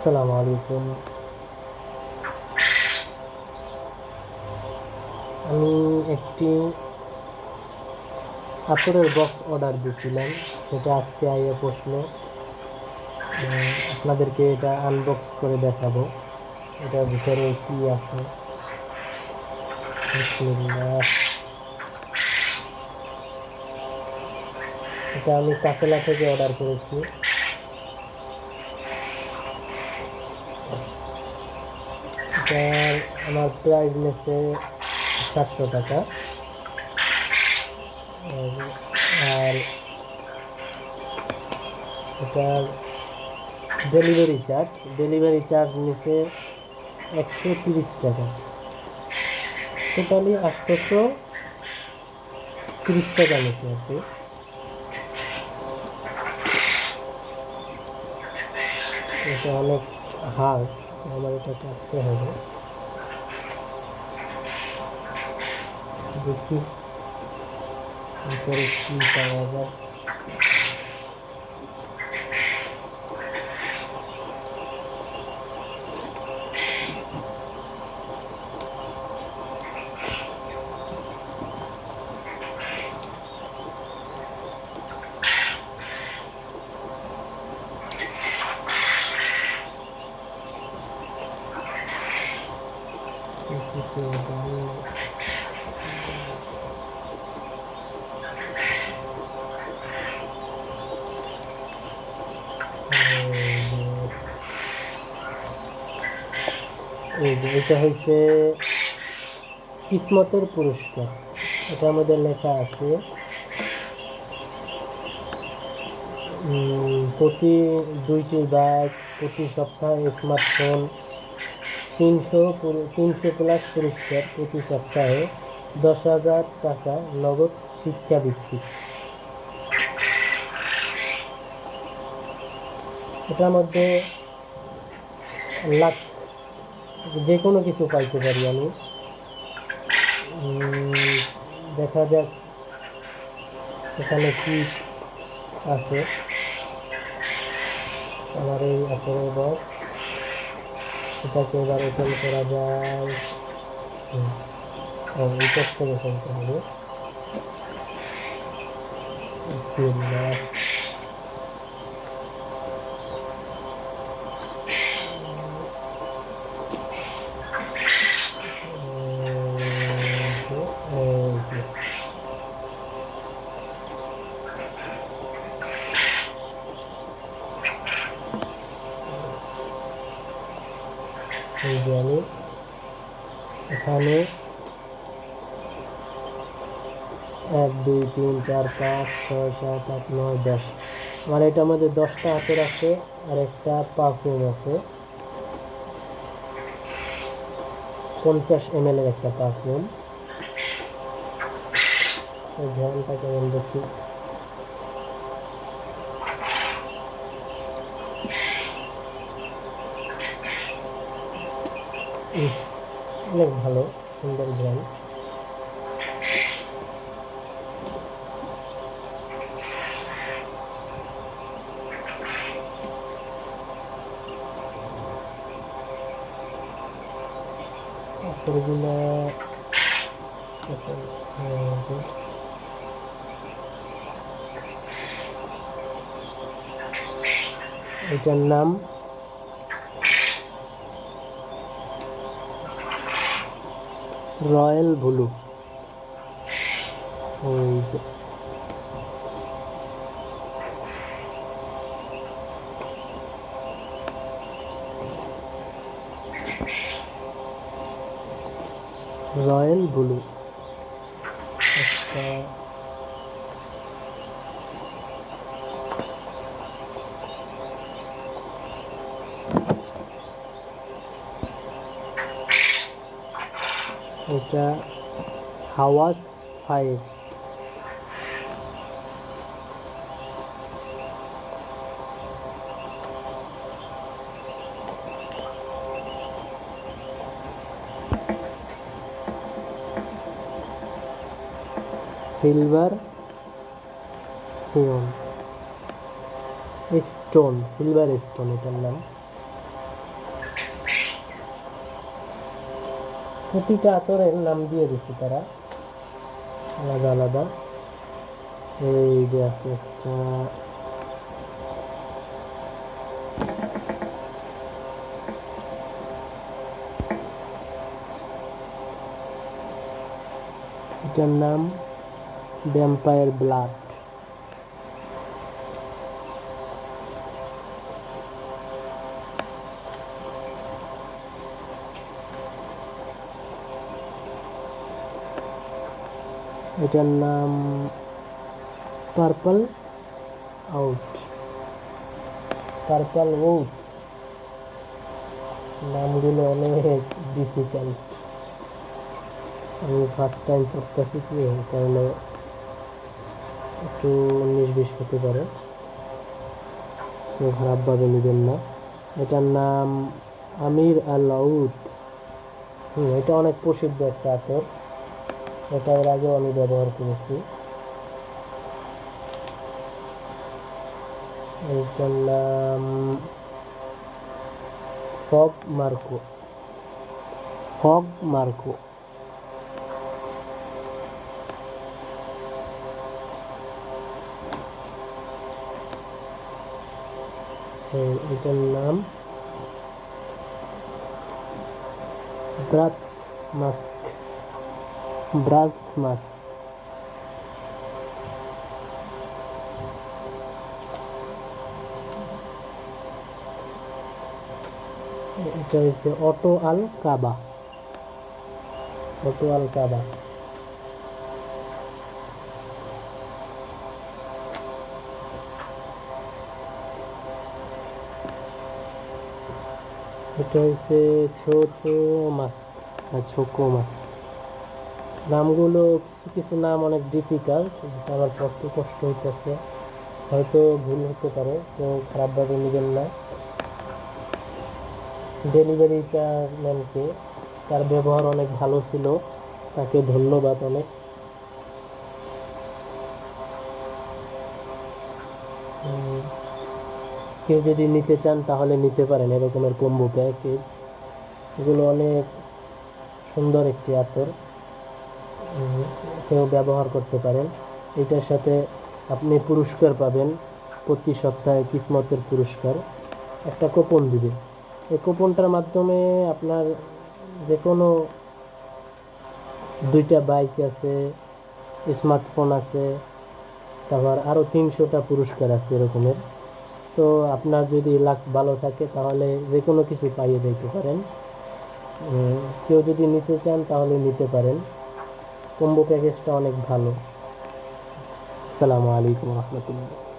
আসসালামু আলাইকুম। আমি একটি কাপড়ের বক্স অর্ডার দিয়েছিলাম, সেটা আজকে আইয়ে পৌঁছলো আপনাদেরকে এটা আনবক্স করে দেখাবো। এটার ভিতরে কি আছে। এটা আমি কাফেলা থেকে অর্ডার করেছি। এটার আমার প্রাইস নিচ্ছে সাতশো টাকা। আর- এটার ডেলিভারি চার্জ ডেলিভারি চার্জ নিচ্ছে একশো তিরিশ টাকা। টোটালি আটশোশো তিরিশ টাকা নিচ্ছে আর কি। এটা অনেক হার্ড আমার এটা কাটতে হবে দেখি ভিতরে কি পাওয়া যায় এটা হচ্ছে কিসমতের পুরস্কার। এটার মধ্যে লেখা আছে প্রতি দুইটি ব্যাগ প্রতি সপ্তাহে স্মার্টফোন তিনশো তিনশো প্লাস পুরস্কার প্রতি সপ্তাহে দশ হাজার টাকা নগদ শিক্ষাবৃত্তি। এটার মধ্যে লাখ যে কোনো কিছু পাইতে পারি আমি। দেখা যাক এখানে কি আছে। আমার এই আসলে বক্স এটাকে এবার ওপেন করা যায় হুম। করে ফেলতে হবে। এখানে এক দুই তিন চার পাঁচ ছয় সাত আট নয় দশ। আমার এটার মধ্যে দশটা হাতের আছে আর একটা পারফিউম আছে। পঞ্চাশ এম এর একটা পারফিউম ধ্যানটা কেমন দেখি? উহ, অনেক ভালো সুন্দর ব্র্যান্ড কাপড়গুলো আচ্ছা, হ্যাঁ, এই যে। এটার নাম রয়্যাল ব্লু। ওই যে। Royal blue. একটা এটা হাওয়াস ফাইভ। সিলভার সিয়ন স্টোন সিলভার স্টোন এটার নাম। প্রতিটা আতরের নাম দিয়ে দিচ্ছে তারা। আলাদা আলাদা। এই যে আছে একটা এটার নাম ভ্যাম্পায়ার ব্লাড এটার নাম পার্পল আউট পার্পল আউট নামগুলো অনেক ডিফিকাল্ট আমি ফার্স্ট টাইম পড়তেছি কি? কারণে একটু বিশ হতে পারে। কেউ খারাপভাবে নেবেন না। এটার নাম আমির আল হুম, এটা অনেক প্রসিদ্ধ একটা আতর। এটা এর আগেও আমি ব্যবহার করেছি। এইটার নাম ফগ মার্কো। Fog Marco. এটার নাম ব্রাত মাস্ক। ব্রাস মাস্ক এটা হচ্ছে অটো আল কাবা। অটো আল কাবা। এটা হচ্ছে ছো ছো মাছ ছোকো মাছ নামগুলো কিছু কিছু নাম অনেক ডিফিকাল্ট যেটা আমার পড়তে কষ্ট হইতেছে। হয়তো ভুল হতে পারে, কেউ খারাপভাবে নেবেন না। ডেলিভারি ম্যানকে তার ব্যবহার অনেক ভালো ছিল। তাকে ধন্যবাদ অনেক। কেউ যদি নিতে চান, তাহলে নিতে পারেন। এরকমের কম্বো প্যাকেজ এগুলো অনেক সুন্দর একটি আতর। কেউ ব্যবহার করতে পারেন। এটার সাথে আপনি পুরস্কার পাবেন প্রতি সপ্তাহে কিসমতের পুরস্কার। একটা কুপন দিবে। এই কুপনটার মাধ্যমে আপনার যে কোনো দুইটা বাইক আছে স্মার্টফোন আছে, তারপর আরও তিনশোটা পুরস্কার আছে এরকমের। তো আপনার যদি লাক ভালো থাকে তাহলে যে কোনো কিছু পাইয়ে যেতে পারেন। কেউ যদি নিতে চান তাহলে নিতে পারেন। কম্বো প্যাকেজটা অনেক ভালো। আসসালামু আলাইকুম রহমতুল্লাহ।